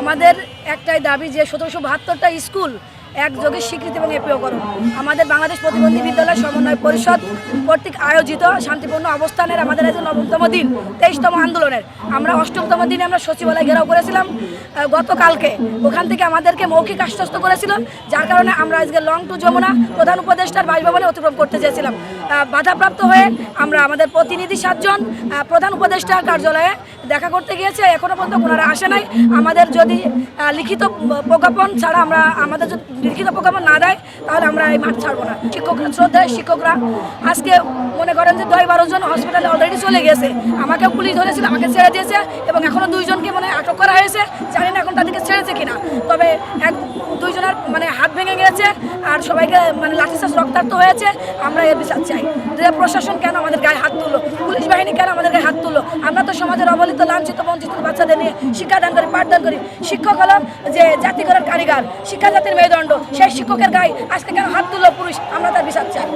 আমাদের একটাই দাবি যে সতেরোশো বাহাত্তরটা স্কুল একযোগে স্বীকৃতি এবং এপিও করুন আমাদের বাংলাদেশ প্রতিবন্ধী বিদ্যালয় সমন্বয় পরিষদ কর্তৃক আয়োজিত শান্তিপূর্ণ অবস্থানের আমাদের আজ নবমতম দিন, তেইশতম আন্দোলনের। আমরা অষ্টমতম দিনে আমরা সচিবালয় ঘেরাও করেছিলাম গতকালকে। ওখান থেকে আমাদেরকে মৌখিক আশ্বস্ত করেছিল, যার কারণে আমরা আজকে লং টু যমুনা প্রধান উপদেষ্টার বাসভবনে অতিক্রম করতে চেয়েছিলাম। বাধাপ্রাপ্ত হয়ে আমরা আমাদের প্রতিনিধি সাতজন প্রধান উপদেষ্টা কার্যালয়ে দেখা করতে গিয়েছে। এখনও পর্যন্ত ওনারা আসে নাই। আমাদের যদি লিখিত প্রজ্ঞাপন ছাড়া আমরা, আমাদের যদি লিখিত প্রজ্ঞাপন না দেয়, তাহলে আমরা এই মাঠ ছাড়বো না। শিক্ষকরা, শ্রদ্ধায় শিক্ষকরা, আজকে মনে করেন যে দশ বারো জন হসপিটালে অলরেডি চলে গেছে আমাকে পুলিশ ধরেছিল, আমাকে ছেড়ে দিয়েছে এবং এখনও দুইজনকে মানে আটক করা হয়েছে। জানি না এখন তাদেরকে ছেড়েছে কিনা। তবে এক, দুইজনের মানে ভেঙে গেছে, আর সবাইকে মানে লাঠিচার্জ রক্তাক্ত হয়েছে, আমরা এর বিচার চাই। প্রশাসন কেন আমাদের গায়ে হাত তুলো পুলিশ বাহিনী কেন আমাদের গায়ে হাত তুলো আমরা তো সমাজের অবলিত, লাঞ্ছিত, বঞ্চিত বাচ্চাদের নিয়ে শিক্ষাদান করি, পাঠদান করি। শিক্ষক হলো যে জাতিগরের কারিগর শিক্ষা জাতির মেরুদণ্ড। সেই শিক্ষকের গায়ে আজকে কেন হাত তুলো পুরুষ আমরা তার বিচার চাই।